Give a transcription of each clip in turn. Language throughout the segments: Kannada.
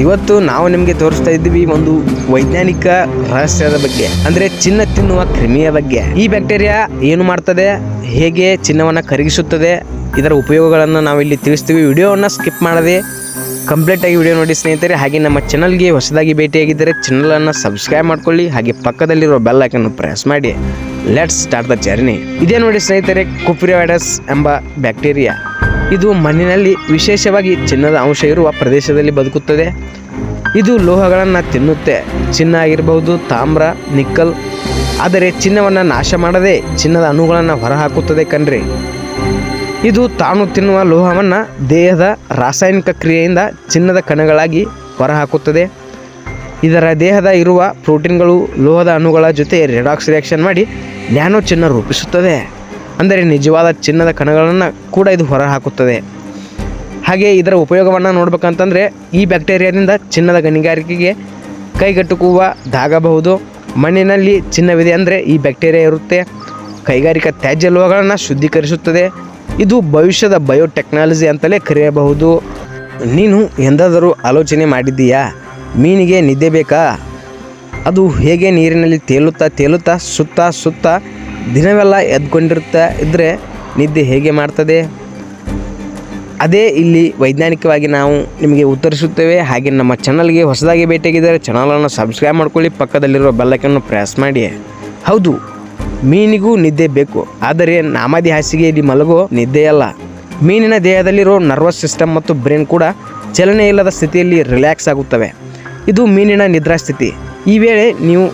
ಇವತ್ತು ನಾವು ನಿಮಗೆ ತೋರಿಸ್ತಾ ಇದ್ದೀವಿ ಒಂದು ವೈಜ್ಞಾನಿಕ ರಹಸ್ಯದ ಬಗ್ಗೆ. ಅಂದ್ರೆ ಚಿನ್ನ ತಿನ್ನುವ ಕ್ರಿಮಿಯ ಬಗ್ಗೆ. ಈ ಬ್ಯಾಕ್ಟೀರಿಯಾ ಏನು ಮಾಡ್ತದೆ? ಹೇಗೆ ಚಿನ್ನವನ್ನು ಕರಗಿಸುತ್ತದೆ? ಇದರ ಉಪಯೋಗಗಳನ್ನು ನಾವಿಲ್ಲಿ ತಿಳಿಸ್ತೀವಿ. ವಿಡಿಯೋವನ್ನು ಸ್ಕಿಪ್ ಮಾಡದೆ ಕಂಪ್ಲೀಟ್ ಆಗಿ ವಿಡಿಯೋ ನೋಡಿ ಸ್ನೇಹಿತರೆ. ಹಾಗೆ ನಮ್ಮ ಚಾನಲ್ಗೆ ಹೊಸದಾಗಿ ಭೇಟಿಯಾಗಿದ್ದರೆ ಚಾನಲನ್ನು ಸಬ್ಸ್ಕ್ರೈಬ್ ಮಾಡ್ಕೊಳ್ಳಿ. ಹಾಗೆ ಪಕ್ಕದಲ್ಲಿರುವ ಬೆಲ್ ಐಕನ್ ಪ್ರೆಸ್ ಮಾಡಿ. ಲೆಟ್ಸ್ ಸ್ಟಾರ್ಟ್ ದ ಜರ್ನಿ ಇದೇ ನೋಡಿ ಸ್ನೇಹಿತರೆ ಕುಪ್ರಿವೈಡಸ್ ಎಂಬ ಬ್ಯಾಕ್ಟೀರಿಯಾ. ಇದು ಮಣ್ಣಿನಲ್ಲಿ ವಿಶೇಷವಾಗಿ ಚಿನ್ನದ ಅಂಶ ಇರುವ ಪ್ರದೇಶದಲ್ಲಿ ಬದುಕುತ್ತದೆ. ಇದು ಲೋಹಗಳನ್ನು ತಿನ್ನುತ್ತೆ. ಚಿನ್ನ ಆಗಿರಬಹುದು, ತಾಮ್ರ, ನಿಕ್ಕಲ್. ಆದರೆ ಚಿನ್ನವನ್ನು ನಾಶ ಮಾಡದೆ ಚಿನ್ನದ ಅಣುಗಳನ್ನು ಹೊರಹಾಕುತ್ತದೆ ಕಣ್ರಿ. ಇದು ತಾನು ತಿನ್ನುವ ಲೋಹವನ್ನು ದೇಹದ ರಾಸಾಯನಿಕ ಕ್ರಿಯೆಯಿಂದ ಚಿನ್ನದ ಕಣಗಳಾಗಿ ಹೊರಹಾಕುತ್ತದೆ. ಇದರ ದೇಹದ ಇರುವ ಪ್ರೋಟೀನ್ಗಳು ಲೋಹದ ಅಣುಗಳ ಜೊತೆ ರೆಡಾಕ್ಸ್ ರಿಯಾಕ್ಷನ್ ಮಾಡಿ ನ್ಯಾನೋ ಚಿನ್ನ ರೂಪಿಸುತ್ತದೆ. ಅಂದರೆ ನಿಜವಾದ ಚಿನ್ನದ ಕಣಗಳನ್ನು ಕೂಡ ಇದು ಹೊರಹಾಕುತ್ತದೆ. ಹಾಗೆ ಇದರ ಉಪಯೋಗವನ್ನು ನೋಡ್ಬೇಕಂತಂದರೆ ಈ ಬ್ಯಾಕ್ಟೀರಿಯಾದಿಂದ ಚಿನ್ನದ ಗಣಿಗಾರಿಕೆಗೆ ಕೈಗೆಟುಕುವ ದಾಗಬಹುದು. ಮಣ್ಣಿನಲ್ಲಿ ಚಿನ್ನವಿದೆ ಅಂದರೆ ಈ ಬ್ಯಾಕ್ಟೀರಿಯಾ ಇರುತ್ತೆ. ಕೈಗಾರಿಕಾ ತ್ಯಾಜ್ಯ ಲೋಹಗಳನ್ನು ಶುದ್ಧೀಕರಿಸುತ್ತದೆ. ಇದು ಭವಿಷ್ಯದ ಬಯೋಟೆಕ್ನಾಲಜಿ ಅಂತಲೇ ಕರೆಯಬಹುದು. ನೀನು ಎಂದಾದರೂ ಆಲೋಚನೆ ಮಾಡಿದ್ದೀಯಾ? ಮೀನಿಗೆ ನಿದ್ದೆ ಬೇಕಾ? ಅದು ಹೇಗೆ ನೀರಿನಲ್ಲಿ ತೇಲುತ್ತಾ ತೇಲುತ್ತಾ ಸುತ್ತ ಸುತ್ತ ದಿನವೆಲ್ಲ ಎದ್ಕೊಂಡಿರುತ್ತಾ. ಇದ್ದರೆ ನಿದ್ದೆ ಹೇಗೆ ಮಾಡ್ತದೆ? ಅದೇ ಇಲ್ಲಿ ವೈಜ್ಞಾನಿಕವಾಗಿ ನಾವು ನಿಮಗೆ ಉತ್ತರಿಸುತ್ತೇವೆ. ಹಾಗೆ ನಮ್ಮ ಚಾನಲ್ಗೆ ಹೊಸದಾಗಿ ಭೇಟಿಯಾಗಿದ್ದರೆ ಚಾನಲನ್ನು ಸಬ್ಸ್ಕ್ರೈಬ್ ಮಾಡ್ಕೊಳ್ಳಿ. ಪಕ್ಕದಲ್ಲಿರುವ ಬೆಲ್ಲಕನ್ನು ಪ್ರೆಸ್ ಮಾಡಿ ಹೌದು, ಮೀನಿಗೂ ನಿದ್ದೆ ಬೇಕು. ಆದರೆ ನಾಮದಿ ಹಾಸಿಗೆಯಲ್ಲಿ ಮಲಗೋ ನಿದ್ದೆಯಲ್ಲ ಮೀನಿನ ದೇಹದಲ್ಲಿರೋ ನರ್ವಸ್ ಸಿಸ್ಟಮ್ ಮತ್ತು ಬ್ರೈನ್ ಕೂಡ ಚಲನೆ ಇಲ್ಲದ ಸ್ಥಿತಿಯಲ್ಲಿ ರಿಲ್ಯಾಕ್ಸ್ ಆಗುತ್ತವೆ. ಇದು ಮೀನಿನ ನಿದ್ರಾ ಸ್ಥಿತಿ ಈ ವೇಳೆ ನೀವು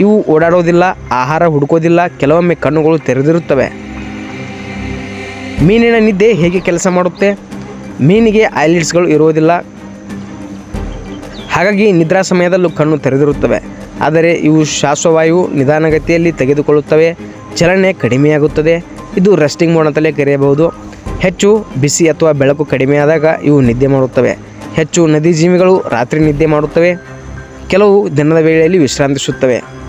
ಇವು ಓಡಾಡೋದಿಲ್ಲ, ಆಹಾರ ಹುಡುಕೋದಿಲ್ಲ, ಕೆಲವೊಮ್ಮೆ ಕಣ್ಣುಗಳು ತೆರೆದಿರುತ್ತವೆ. ಮೀನಿನ ನಿದ್ದೆ ಹೇಗೆ ಕೆಲಸ ಮಾಡುತ್ತೆ? ಮೀನಿಗೆ ಐಲಿಡ್ಸ್ಗಳು ಇರುವುದಿಲ್ಲ. ಹಾಗಾಗಿ ನಿದ್ರಾ ಸಮಯದಲ್ಲೂ ಕಣ್ಣು ತೆರೆದಿರುತ್ತವೆ. ಆದರೆ ಇವು ಶ್ವಾಸವಾಯು ನಿಧಾನಗತಿಯಲ್ಲಿ ತೆಗೆದುಕೊಳ್ಳುತ್ತವೆ. ಚಲನೆ ಕಡಿಮೆಯಾಗುತ್ತದೆ. ಇದು ರೆಸ್ಟಿಂಗ್ ಮೋಡ್ ಅಂತಲೇ ಕರೆಯಬಹುದು. ಹೆಚ್ಚು ಬಿಸಿ ಅಥವಾ ಬೆಳಕು ಕಡಿಮೆಯಾದಾಗ ಇವು ನಿದ್ದೆ ಮಾಡುತ್ತವೆ. ಹೆಚ್ಚು ನದಿ ಜೀವಿಗಳು ರಾತ್ರಿ ನಿದ್ದೆ ಮಾಡುತ್ತವೆ. ಕೆಲವು ದಿನದ ವೇಳೆಯಲ್ಲಿ ವಿಶ್ರಾಂತಿಸುತ್ತವೆ.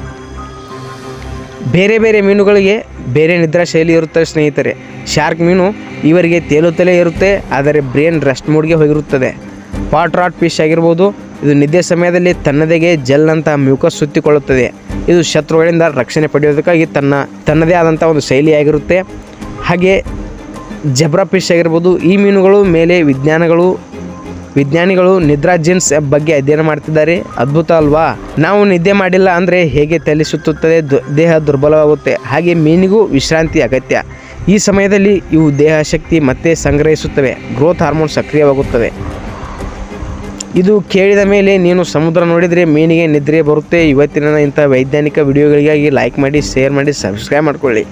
ಬೇರೆ ಬೇರೆ ಮೀನುಗಳಿಗೆ ಬೇರೆ ನಿದ್ರಾ ಶೈಲಿ ಇರುತ್ತೆ ಸ್ನೇಹಿತರೆ. ಶಾರ್ಕ್ ಮೀನು ಇವರಿಗೆ ತೇಲುತ್ತಲೇ ಇರುತ್ತೆ, ಆದರೆ ಬ್ರೇನ್ ರೆಸ್ಟ್ ಮೂಡ್ಗೆ ಹೋಗಿರುತ್ತದೆ. ಪಾಟ್ ರಾಟ್ ಫಿಶ್ ಆಗಿರ್ಬೋದು, ಇದು ನಿದ್ದೆ ಸಮಯದಲ್ಲಿ ಜೆಲ್ ಅಂತ ಮ್ಯೂಕಸ್ ಸುತ್ತಿಕೊಳ್ಳುತ್ತದೆ. ಇದು ಶತ್ರುಗಳಿಂದ ರಕ್ಷಣೆ ಪಡೆಯೋದಕ್ಕಾಗಿ ತನ್ನ, ತನ್ನದೇ ಆದಂಥ ಒಂದು ಶೈಲಿಯಾಗಿರುತ್ತೆ ಹಾಗೆ ಜಬ್ರಾ ಫಿಶ್ ಆಗಿರ್ಬೋದು, ಈ ಮೀನುಗಳು ಮೇಲೆ ವಿಜ್ಞಾನಗಳು ವಿಜ್ಞಾನಿಗಳು ನಿದ್ರಾ ಜೀನ್ಸ್ ಬಗ್ಗೆ ಅಧ್ಯಯನ ಮಾಡ್ತಿದ್ದಾರೆ. ಅದ್ಭುತ ಅಲ್ವಾ? ನಾವು ನಿದ್ದೆ ಮಾಡಿಲ್ಲ ಅಂದರೆ ಹೇಗೆ ತಲೆ ಸುತ್ತುತ್ತದೆ ದೇಹ ದುರ್ಬಲವಾಗುತ್ತೆ. ಹಾಗೆ ಮೀನಿಗೂ ವಿಶ್ರಾಂತಿ ಅಗತ್ಯ. ಈ ಸಮಯದಲ್ಲಿ ಇವು ದೇಹ ಶಕ್ತಿ ಮತ್ತೆ ಸಂಗ್ರಹಿಸುತ್ತವೆ. Growth hormone ಸಕ್ರಿಯವಾಗುತ್ತವೆ. ಇದು ಕೇಳಿದ ಮೇಲೆ ನೀನು ಸಮುದ್ರ ನೋಡಿದರೆ ಮೀನಿಗೆ ನಿದ್ರೆ ಬರುತ್ತೆ. ಇವತ್ತಿನ ಇಂಥ ವೈಜ್ಞಾನಿಕ ವಿಡಿಯೋಗಳಿಗಾಗಿ ಲೈಕ್ ಮಾಡಿ ಶೇರ್ ಮಾಡಿ ಸಬ್ಸ್ಕ್ರೈಬ್ ಮಾಡ್ಕೊಳ್ಳಿ.